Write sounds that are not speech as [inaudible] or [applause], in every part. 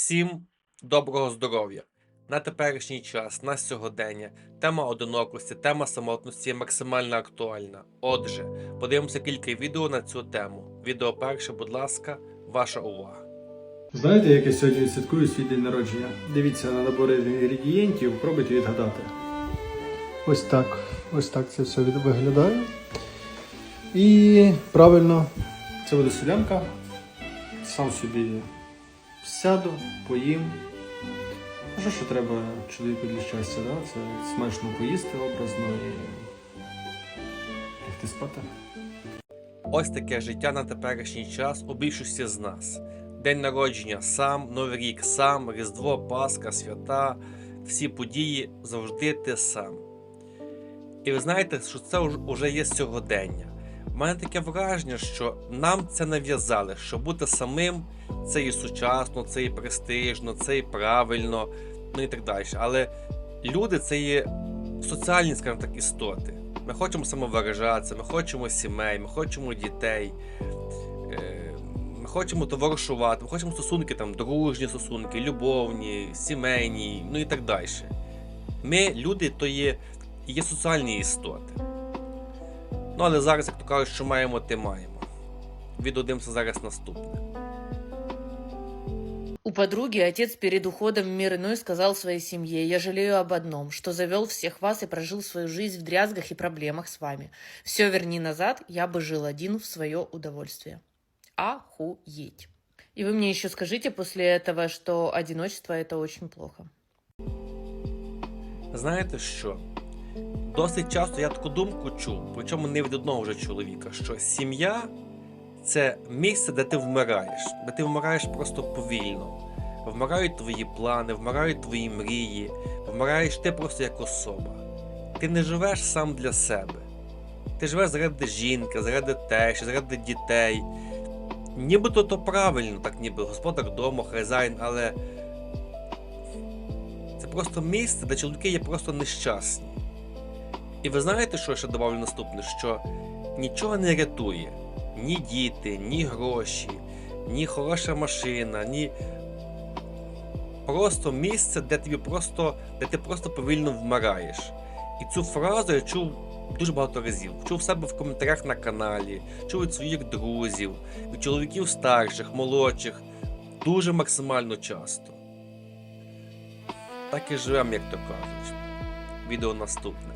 Всім доброго здоров'я! На теперішній час, на сьогодення, тема одинокості, тема самотності є максимально актуальна. Отже, подивимося кілька відео на цю тему. Відео перше, будь ласка, ваша увага. Знаєте, як я сьогодні святкую свій день народження? Дивіться на набори інгредієнтів, пробуйте відгадати. Ось так. Ось так це все виглядає. І правильно, це буде селянка. Сам собі сяду, поїм. А що ще треба чоловіку для щастя? Да? Це смачно поїсти образно і лягти спати. Ось таке життя на теперішній час у більшості з нас. День народження сам, Новий рік сам, Різдво, Пасха, свята, всі події завжди ти сам. І ви знаєте, що це уже є сьогодення. У мене таке враження, що нам це нав'язали, що бути самим це і сучасно, це і престижно, це і правильно, ну і так далі. Але люди це є соціальні, скажімо так, істоти. Ми хочемо самовиражатися, ми хочемо сімей, ми хочемо дітей, е, ми хочемо товаришувати, ми хочемо стосунки, там, дружні стосунки, любовні, сімейні, ну і так далі. Ми, люди, то є, є соціальні істоти. Ну, але зараз, як то кажуть, що маємо, те маємо. Відодимося зараз наступне. У подруги отец перед уходом в мир иной сказал своей семье, «Я жалею об одном, что завел всех вас и прожил свою жизнь в дрязгах и проблемах с вами. Все верни назад, я бы жил один в свое удовольствие». Охуеть. И вы мне еще скажите после этого, что одиночество это очень плохо. Знаєте що? Досить часто я таку думку чув, причому не від одного вже чоловіка, що сім'я це місце, де ти вмираєш, де ти вмираєш просто повільно. Вмирають твої плани, вмирають твої мрії, вмираєш ти просто як особа. Ти не живеш сам для себе. Ти живеш заради жінки, заради тещі, заради дітей. Нібито то правильно, так ніби господар дому, хазяїн, але це просто місце, де чоловіки є просто нещасні. І ви знаєте, що я ще добавлю наступне? Що нічого не рятує. Ні діти, ні гроші, ні хороша машина, ні. Просто місце, де тобі просто, де ти просто повільно вмираєш. І цю фразу я чув дуже багато разів. Чув в себе в коментарях на каналі, чув від своїх друзів, від чоловіків старших, молодших, дуже максимально часто. Так і живемо, як то кажуть. Відео наступне.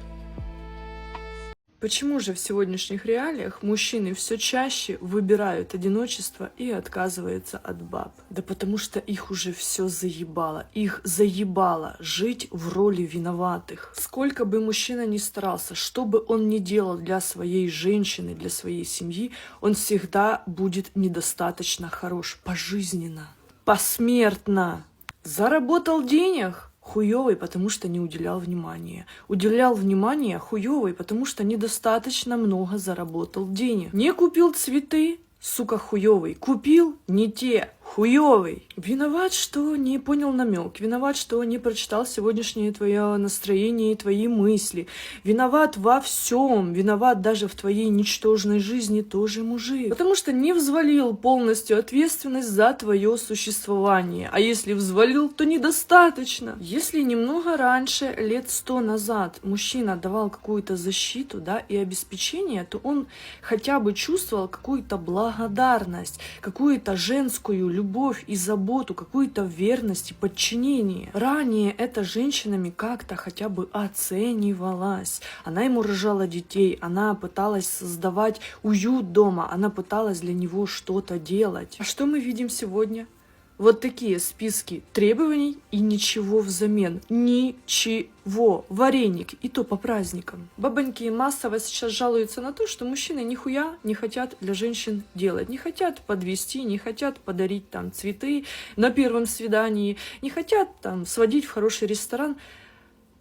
Почему же в сегодняшних реалиях мужчины все чаще выбирают одиночество и отказываются от баб? Да потому что их уже все заебало. Их заебало жить в роли виноватых. Сколько бы мужчина ни старался, что бы он ни делал для своей женщины, для своей семьи, он всегда будет недостаточно хорош пожизненно, посмертно. Заработал денег, хуёвый, потому что не уделял внимания. Уделял внимание хуёвый, потому что недостаточно много заработал денег. Не купил цветы, сука, хуёвый. Купил не те, хуёвый. Виноват, что не понял намек. Виноват, что не прочитал сегодняшнее твое настроение и твои мысли. Виноват во всем. Виноват даже в твоей ничтожной жизни тоже мужик. Потому что не взвалил полностью ответственность за твое существование. А если взвалил, то недостаточно. Если немного раньше, лет сто назад, мужчина давал какую-то защиту да, и обеспечение, то он хотя бы чувствовал какую-то благодарность, какую-то женскую любовь и заботу, какую-то верность и подчинение. Ранее это женщинами как-то хотя бы оценивалась. Она ему рожала детей, она пыталась создавать уют дома, она пыталась для него что-то делать. А что мы видим сегодня? Вот такие списки требований и ничего взамен. Ничего. Вареник. И то по праздникам. Бабоньки массово сейчас жалуются на то, что мужчины нихуя не хотят для женщин делать. Не хотят подвести, не хотят подарить там цветы на первом свидании, не хотят там сводить в хороший ресторан.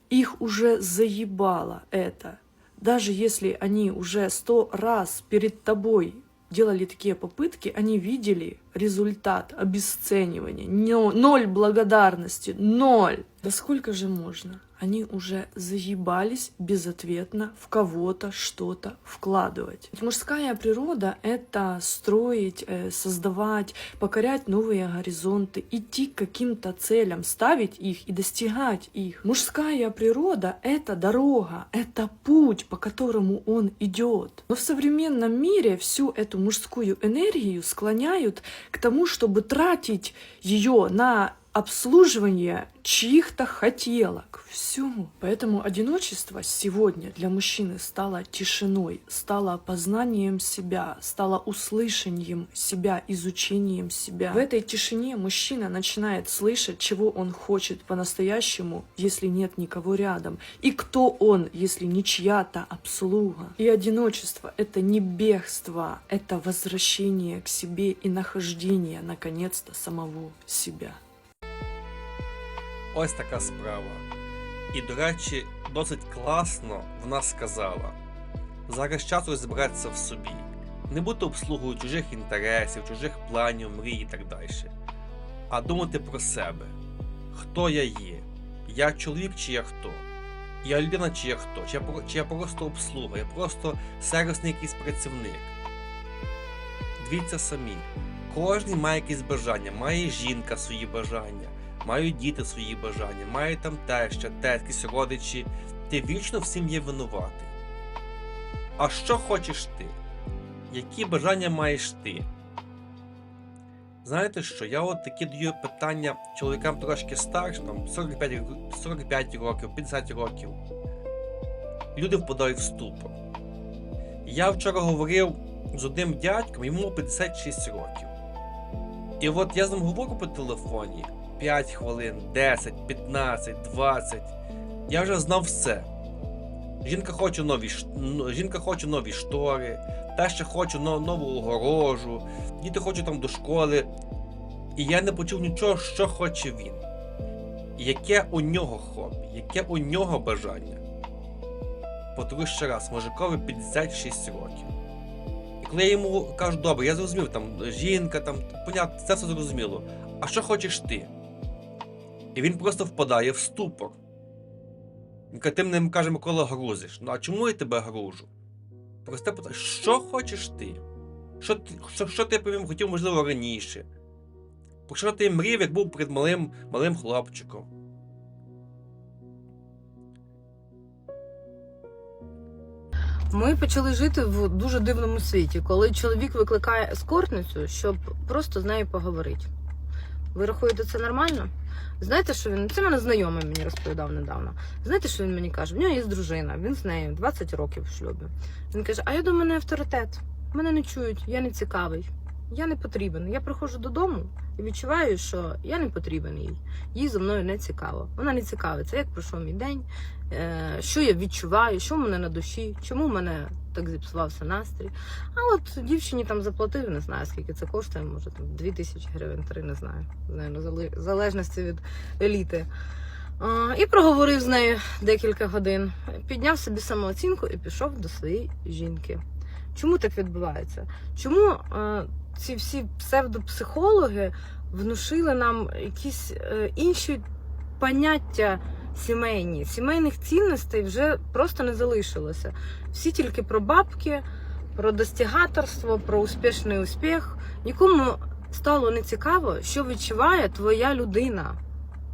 Их уже заебало это. Даже если они уже сто раз перед тобой делали такие попытки, они видели результат обесценивания, но- ноль благодарности, ноль. Да сколько же можно? Они уже заебались безответно в кого-то что-то вкладывать. Мужская природа — это строить, э, создавать, покорять новые горизонты, идти к каким-то целям, ставить их и достигать их. Мужская природа — это дорога, это путь, по которому он идет. Но в современном мире всю эту мужскую энергию склоняют к тому, чтобы тратить ее на обслуживание чьих-то хотелок. Все. Поэтому одиночество сегодня для мужчины стало тишиной, стало познанием себя, стало услышанием себя, изучением себя. В этой тишине мужчина начинает слышать, чего он хочет по-настоящему, если нет никого рядом. И кто он, если не чья-то обслуга. И одиночество — это не бегство, это возвращение к себе и нахождение, наконец-то, самого себя. Ось така справа. І, до речі, досить класно вона сказала: зараз час розібратися в собі, не бути обслугою чужих інтересів, чужих планів, мрій і так далі, а думати про себе. Хто я є? Я чоловік чи я хто? Я людина чи я хто? Чи я, чи я просто обслуга, я просто сервісний якийсь працівник. Дивіться самі, кожен має якісь бажання, має жінка свої бажання, мають діти свої бажання, має там теща, теткісь, родичі. Ти вічно всім є винуватий. А що хочеш ти? Які бажання маєш ти? Знаєте що? Я от такі даю питання чоловікам трошки старшим, там 45, 45 років, 50 років. Люди впадають в ступор. Я вчора говорив з одним дядьком, йому 56 років. І от я з ним говорю по телефоні 5 хвилин, 10, 15, 20. Я вже знав все. Жінка хоче нові, ну, жінка хоче нові штори, та ще хоче нову огорожу, діти хочуть там до школи. І я не почув нічого, що хоче він. Яке у нього хобі, яке у нього бажання. Повторю ще раз, мужикові 56 років. І коли я йому кажу, добре, я зрозумів, там жінка, там, понятно, це все зрозуміло. А що хочеш ти? І він просто впадає в ступор. Він каже, ти мене каже, Микола, грузиш. Ну а чому я тебе гружу? Просте питання, що хочеш ти? Що ти, що, що ти повім, хотів, можливо, раніше? Про що ти мрів, як був перед малим, малим хлопчиком? Ми почали жити в дуже дивному світі, коли чоловік викликає ескортницю, щоб просто з нею поговорити. Ви рахуєте це нормально? Знаєте, що він це мене знайомий мені розповідав недавно. Знаєте, що він мені каже? В нього є дружина, він з нею 20 років в шлюбі. Він каже: А я до мене авторитет. Мене не чують, я не цікавий, я не потрібен. Я приходжу додому і відчуваю, що я не потрібен їй. Їй зі мною не цікаво. Вона не цікавиться, як пройшов мій день, е, що я відчуваю, що в мене на душі, чому в мене так зіпсувався настрій. А от дівчині там заплатив, не знаю, скільки це коштує, може там 2 тисячі гривень, три, не знаю. Наверно, в залежності від еліти. А, і проговорив з нею декілька годин, підняв собі самооцінку і пішов до своєї жінки. Чому так відбувається? Чому е, ці всі псевдопсихологи внушили нам якісь е, інші поняття сімейні? Сімейних цінностей вже просто не залишилося. Всі тільки про бабки, про достигаторство, про успішний успіх. Нікому стало не цікаво, що відчуває твоя людина.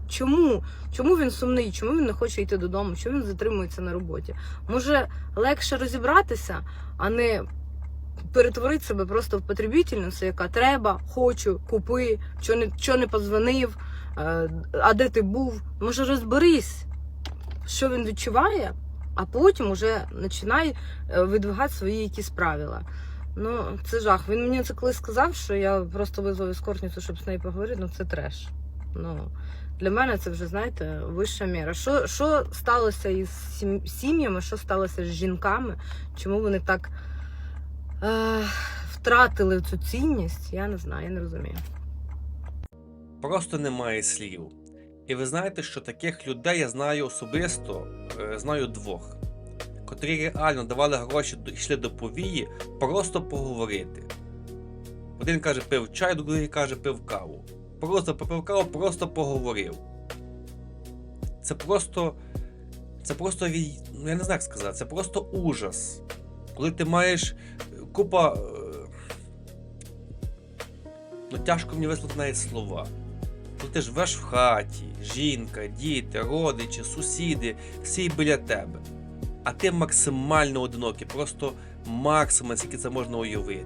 Чому? Чому він сумний? Чому він не хоче йти додому? Чому він затримується на роботі? Може легше розібратися, а не перетворити себе просто в потребительницю, яка треба, хочу, купи, що не, що не подзвонив, е, а де ти був? Може розберись, що він відчуває, а потім уже починай е, видвигати свої якісь правила. Ну, це жах. Він мені це колись сказав, що я просто визвав ескортницю, щоб з нею поговорити, ну це треш. Ну, для мене це вже, знаєте, вища міра. Що, що сталося із сім'ями, що сталося з жінками? Чому вони так е, втратили цю цінність? Я не знаю, я не розумію. Просто немає слів. І ви знаєте, що таких людей я знаю особисто, е, знаю двох, котрі реально давали гроші, йшли до повії просто поговорити. Один каже, пив чай, другий каже, пив каву. Просто попив каву, просто поговорив. Це просто Це просто ну я не знаю, як сказати, це просто ужас. Коли ти маєш е, купа. е, Ну, тяжко мені висловити навіть слова. Коли ти живеш в хаті, жінка, діти, родичі, сусіди, всі біля тебе. А ти максимально одинокий, просто максимум, скільки це можна уявити.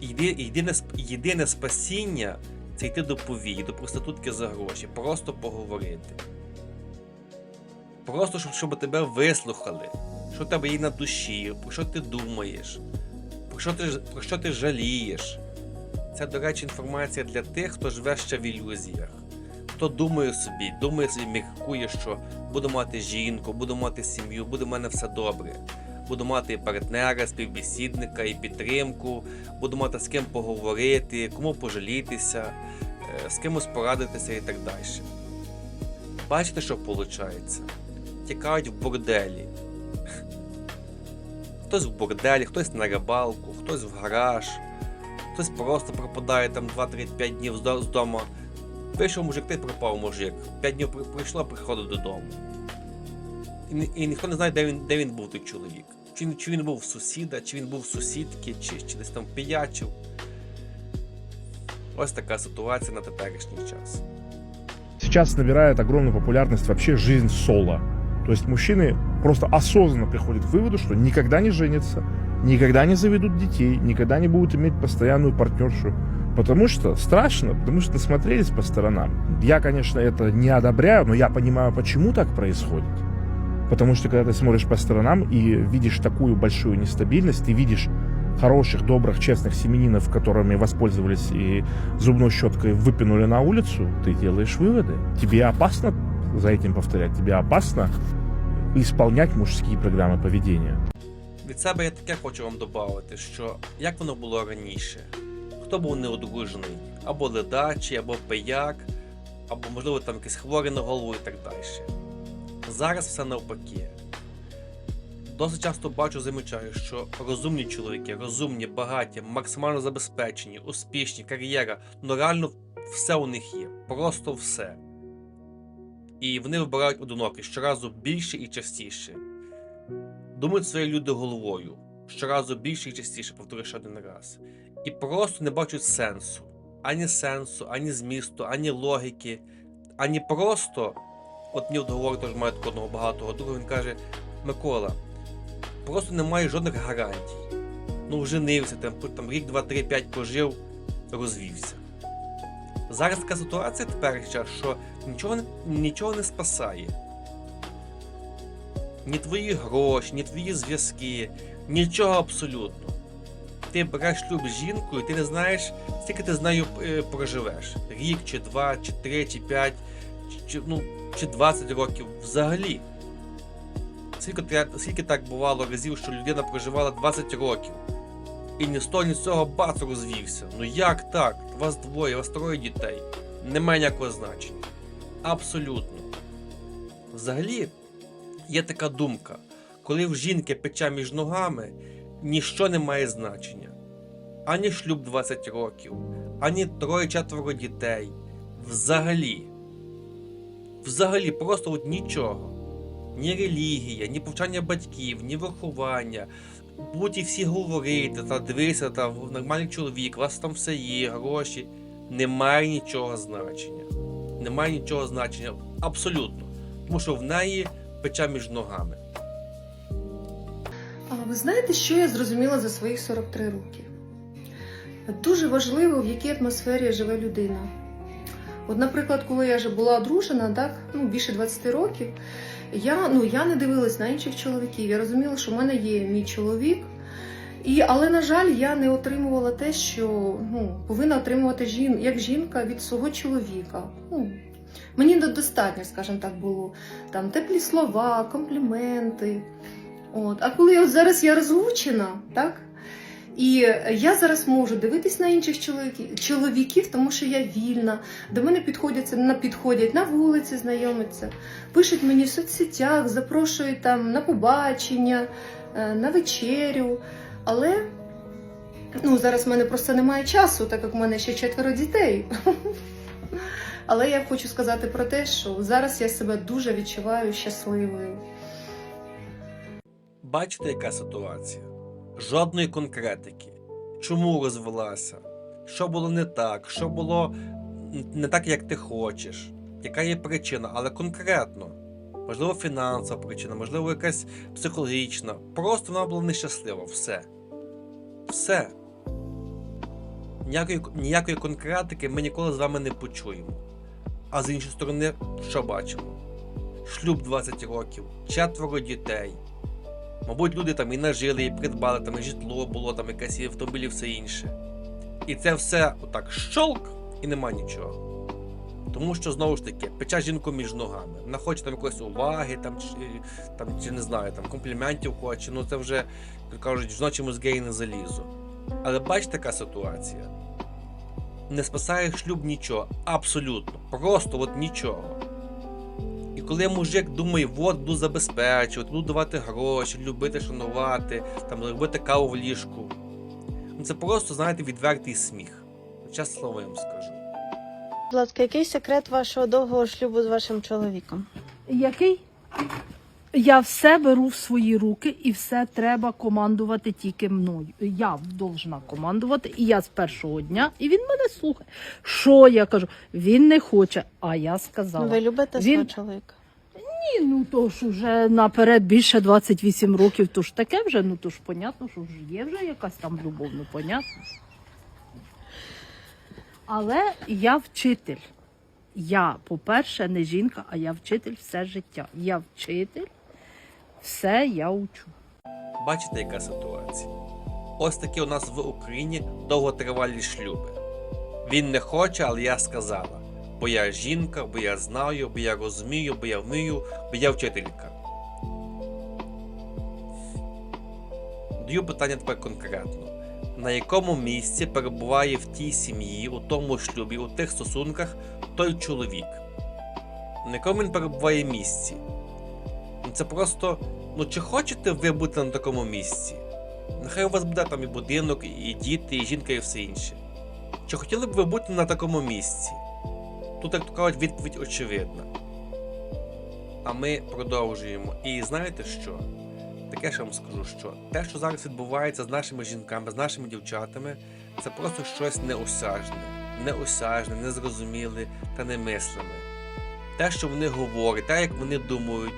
Єди- Єдине, єдине спасіння це йти до повії, до проститутки за гроші, просто поговорити. Просто щоб, щоб тебе вислухали, що в тебе є на душі, про що ти думаєш, про що ти, про що ти жалієш. Це, до речі, інформація для тих, хто живе ще в ілюзіях. Хто думає собі, думає собі, міркує, що буду мати жінку, буду мати сім'ю, буде в мене все добре. Буду мати і партнера, співбесідника, і підтримку, буду мати з ким поговорити, кому пожалітися, е, з кимось порадитися і так далі. Бачите, що виходить? Тікають в борделі. Хтось в борделі, хтось на рибалку, хтось в гараж, хтось просто пропадає там 2-3-5 днів з дому. Вийшов мужик, ти пропав мужик. 5 днів при- прийшло, приходить додому. І, і ніхто не знає, де він, де він був той чоловік. Чи, чи він був сусіда, чи він був сусідки, чи, чи десь там пиячив. Ось така ситуація на теперішній час. Сейчас набирает огромную популярность вообще жизнь соло. То есть мужчины просто осознанно приходят к выводу, что никогда не женятся, никогда не заведут детей, никогда не будут иметь постоянную партнершу. Потому что страшно, потому что насмотрелись по сторонам. Я, конечно, это не одобряю, но я понимаю, почему так происходит. Потому что когда ты смотришь по сторонам и видишь такую большую нестабильность, ты видишь хороших, добрых, честных семенинов, которыми воспользовались и зубной щеткой выпинули на улицу, ты делаешь выводы. Тебе опасно за этим повторять, тебе опасно исполнять мужские программы поведения. Від себе я таке хочу вам додати, що як воно було раніше, хто був неодружений, або ледачий, або пияк, або, можливо, там якийсь хворий на голову і так далі. Зараз все навпаки. Досить часто бачу, замічаю, що розумні чоловіки, розумні, багаті, максимально забезпечені, успішні, кар'єра, ну реально все у них є. Просто все. І вони вибирають одинокі щоразу більше і частіше. Думають свої люди головою щоразу більше і частіше, повторю ще один раз. І просто не бачать сенсу. Ані сенсу, ані змісту, ані логіки, ані просто. От мені говорить теж має одного багатого друга, він каже: Микола, просто немає жодних гарантій. Ну, женився, там, там рік, два, три, п'ять пожив, розвівся. Зараз така ситуація тепер що нічого, нічого не спасає ні твої гроші, ні твої зв'язки, нічого абсолютно. Ти береш шлюб з жінкою, ти не знаєш, скільки ти з нею е, проживеш. Рік, чи два, чи три, чи п'ять, чи, ну, чи 20 років взагалі. Скільки, скільки так бувало разів, що людина проживала 20 років. І ні з того, ні з цього бац розвівся. Ну як так? У Вас двоє, у вас троє дітей. Немає ніякого значення. Абсолютно. Взагалі, є така думка, коли в жінки пече між ногами, ніщо не має значення. Ані шлюб 20 років, ані троє-четверо дітей. Взагалі. Взагалі, просто от нічого. Ні релігія, ні повчання батьків, ні виховання. Будуть і всі говорити, та дивися, та нормальний чоловік, у вас там все є, гроші. Немає нічого значення. Немає нічого значення. Абсолютно. Тому що в неї пече між ногами. А ви знаєте, що я зрозуміла за своїх 43 роки? Дуже важливо, в якій атмосфері живе людина. От, наприклад, коли я вже була одружена, так, ну, більше 20 років, я, ну, я не дивилась на інших чоловіків. Я розуміла, що в мене є мій чоловік. І, але, на жаль, я не отримувала те, що ну, повинна отримувати жін, як жінка від свого чоловіка. Ну, мені недостатньо, скажімо так, було там теплі слова, компліменти. От. А коли от зараз я розлучена, так? І я зараз можу дивитись на інших чоловіків, тому що я вільна. До мене підходять підходять на вулиці, знайомиться, пишуть мені в соцсетях, запрошують там на побачення, е, на вечерю. Але ну, зараз в мене просто немає часу, так як в мене ще четверо дітей. [laughs] Але я хочу сказати про те, що зараз я себе дуже відчуваю щасливою. Бачите, яка ситуація? Жодної конкретики. Чому розвелася? Що було не так? Що було не так, як ти хочеш? Яка є причина? Але конкретно. Можливо, фінансова причина, можливо, якась психологічна. Просто вона була нещаслива. Все. Все. Ніякої, ніякої конкретики ми ніколи з вами не почуємо. А з іншої сторони, що бачимо? Шлюб 20 років, четверо дітей. Мабуть, люди там і нажили, і придбали, там і житло було, там якась і автомобілі, і все інше. І це все отак щолк, і нема нічого. Тому що знову ж таки, пече жінку між ногами. Вона хоче там якоїсь уваги, там, чи, там, чи не знаю, там компліментів хоче. Ну це вже, як кажуть, жіночі мозги і не залізу. Але бачите, така ситуація. Не спасає шлюб нічого. Абсолютно. Просто от нічого. І коли мужик думає, от буду забезпечувати, буду давати гроші, любити, шанувати, там робити каву в ліжку. Ну це просто, знаєте, відвертий сміх. Чесно слово я вам скажу. Будь ласка, який секрет вашого довгого шлюбу з вашим чоловіком? Який? Я все беру в свої руки і все треба командувати тільки мною. Я должна командувати, і я з першого дня, і він мене слухає. Що я кажу? Він не хоче, а я сказала. Ви любите Він- свого чоловіка? Ні, ну то ж вже наперед більше 28 років, то ж таке вже, ну то ж понятно, що ж є вже якась там любов, ну понятно. Але я вчитель. Я, по-перше, не жінка, а я вчитель все життя. Я вчитель, все я учу. Бачите, яка ситуація? Ось такі у нас в Україні довготривалі шлюби. Він не хоче, але я сказала. Бо я жінка, бо я знаю, бо я розумію, бо я вмію, бо я вчителька. Даю питання тепер конкретно. На якому місці перебуває в тій сім'ї, у тому шлюбі, у тих стосунках той чоловік? На якому він перебуває місці? Ну це просто Ну чи хочете ви бути на такому місці? Нехай у вас буде там і будинок, і діти, і жінка, і все інше. Чи хотіли б ви бути на такому місці? Тут, як то кажуть, відповідь очевидна. А ми продовжуємо. І знаєте що? Таке ж я вам скажу, що те, що зараз відбувається з нашими жінками, з нашими дівчатами, це просто щось неосяжне, неосяжне, незрозуміле та немислиме. Те, що вони говорять, те, як вони думають,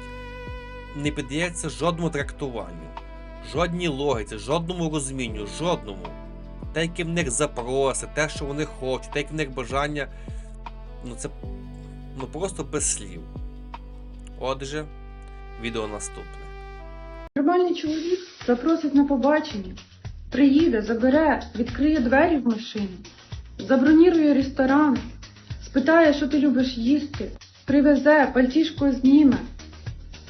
не піддається жодному трактуванню, жодній логіці, жодному розумінню, жодному. Те, які в них запроси, те, що вони хочуть, те, які в них бажання, ну це ну просто без слів. Отже, відео наступне. Нормальний чоловік запросить на побачення, приїде, забере, відкриє двері в машину, забронірує ресторан, спитає, що ти любиш їсти, привезе, пальтішко зніме,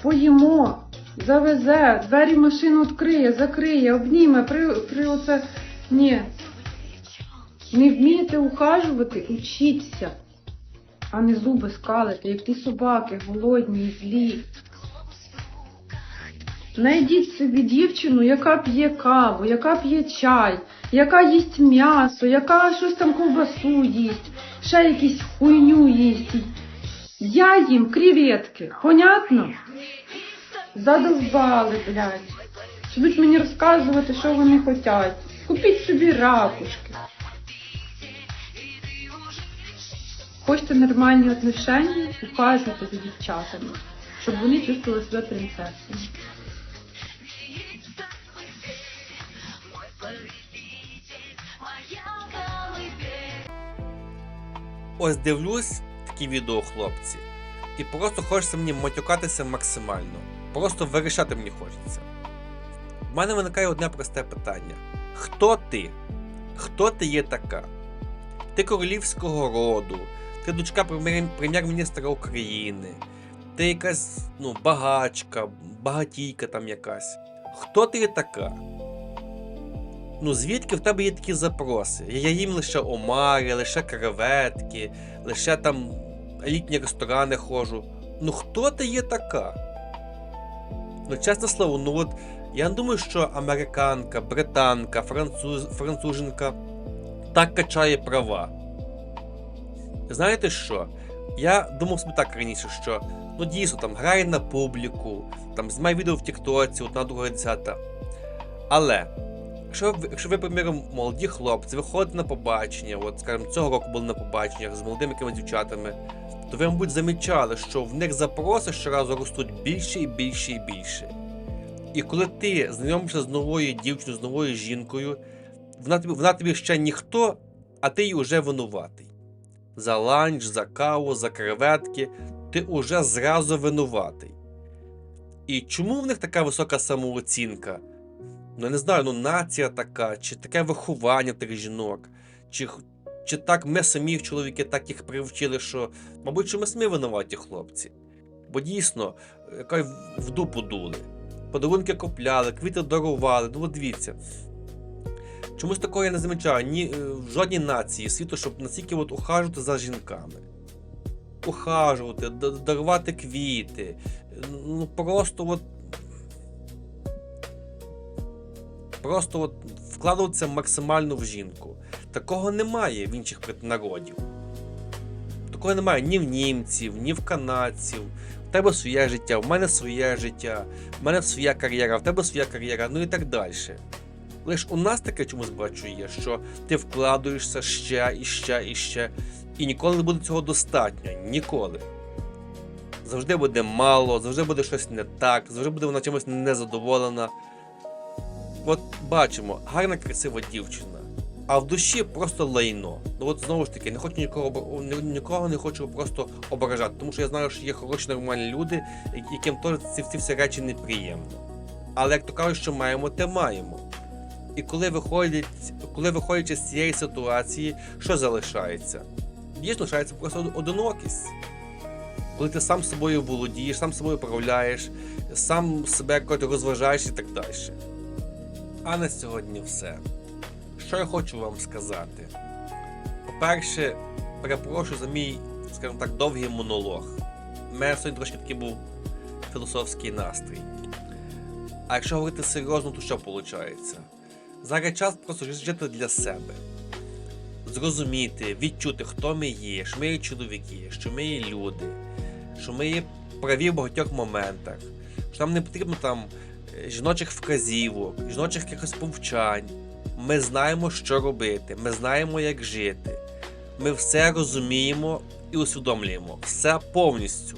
поїмо, завезе, двері машину відкриє, закриє, обніме, при, при оце. Ні. Не вмієте ухажувати, учіться, а не зуби скалити, як ті собаки, голодні злі. Найдіть собі дівчину, яка п'є каву, яка п'є чай, яка їсть м'ясо, яка щось там ковбасу їсть, ще якісь хуйню їсть. Їм креветки, понятно? Задовбали, блядь. Будуть мені розказувати, що вони хочуть. Купіть собі ракушки. Хочете нормальні отношення, ухажуйте за дівчатами, щоб вони чувствували себе принцесами. Ось дивлюсь такі відео, хлопці, і просто хочеться мені матюкатися максимально. Просто вирішати мені хочеться. В мене виникає одне просте питання: хто ти? Хто ти є така? Ти королівського роду, ти дочка прем'єр- прем'єр-міністра України, ти якась ну, багачка, багатійка там якась. Хто ти є така? Ну, звідки в тебе є такі запроси? Я їм лише омари, лише креветки, лише там елітні ресторани ходжу. Ну хто ти є така? Ну, чесне слово, ну от я не думаю, що американка, британка, француз, француженка так качає права. Знаєте що? Я думав собі так раніше, що ну дійсно там грає на публіку, там знімає відео в Тіктоці, одна друга десята. Але якщо ви, якщо ви, приміром, молоді хлопці, виходите на побачення, от, скажімо, цього року були на побаченнях з молодими якимись дівчатами, то ви, мабуть, замічали, що в них запроси щоразу ростуть більше і більше і більше. І коли ти знайомишся з новою дівчиною, з новою жінкою, вона тобі, вона тобі ще ніхто, а ти їй вже винуватий. За ланч, за каву, за креветки, ти уже зразу винуватий. І чому в них така висока самооцінка? Ну, я не знаю, ну нація така, чи таке виховання тих жінок, чи, чи так ми самі чоловіки так їх привчили, що, мабуть, що ми самі винуваті хлопці. Бо дійсно, яка в дупу дули. Подарунки купляли, квіти дарували. Ну, дивіться. Чомусь такого я не замічаю ні е, в жодній нації світу, щоб настільки от ухажувати за жінками. Ухажувати, дарувати квіти. Ну просто от. Просто от вкладуватися максимально в жінку. Такого немає в інших народів. Такого немає ні в німців, ні в канадців. В тебе своє життя, в мене своє життя, в мене своя кар'єра, в тебе своя кар'єра, ну і так далі. Лиш у нас таке чомусь бачу є, що ти вкладуєшся ще і ще і ще, і ніколи не буде цього достатньо. Ніколи. Завжди буде мало, завжди буде щось не так, завжди буде вона чимось незадоволена. От бачимо, гарна, красива дівчина. А в душі просто лайно. Ну от знову ж таки, не хочу нікого нікого не хочу просто ображати, тому що я знаю, що є хороші нормальні люди, яким теж ці, ці всі речі неприємно. Але як то кажуть, що маємо, те маємо. І коли виходять, коли виходячи з цієї ситуації, що залишається? Дійсно, лишається просто одинокість. Коли ти сам собою володієш, сам собою управляєш, сам себе розважаєш і так далі. А на сьогодні все. Що я хочу вам сказати? По-перше, перепрошую за мій, скажімо так, довгий монолог. У мене сьогодні трошки такий був філософський настрій. А якщо говорити серйозно, то що виходить? Зараз час просто жити для себе. Зрозуміти, відчути, хто ми є, що ми є чоловіки, що ми є люди, що ми є праві в багатьох моментах, що нам не потрібно там е, жіночих вказівок, жіночих якихось повчань. Ми знаємо, що робити, ми знаємо, як жити. Ми все розуміємо і усвідомлюємо. Все повністю.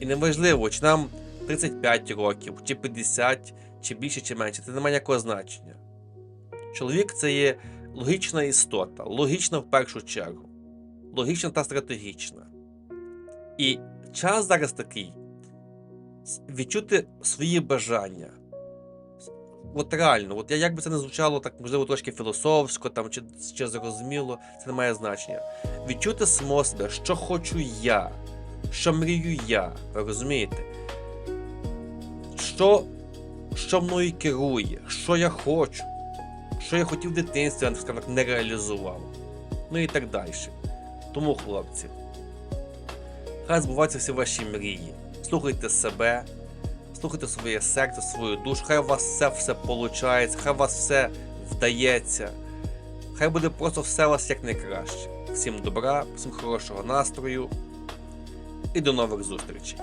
І неважливо, чи нам 35 років, чи 50, чи більше, чи менше, це не має ніякого значення. Чоловік це є логічна істота, логічна в першу чергу, логічна та стратегічна. І час зараз такий відчути свої бажання. От реально, от я як би це не звучало так, можливо, трошки філософсько там, чи, чи зрозуміло, це не має значення. Відчути самого себе, що хочу я, що мрію я, ви розумієте? Що, що мною керує, що я хочу, що я хотів в дитинстві, а не реалізував. Ну і так далі. Тому, хлопці, хай збуваються всі ваші мрії. Слухайте себе, слухайте своє серце, свою душу, хай у вас все все получається, хай у вас все вдається. Хай буде просто все у вас як найкраще. Всім добра, всім хорошого настрою і до нових зустрічей.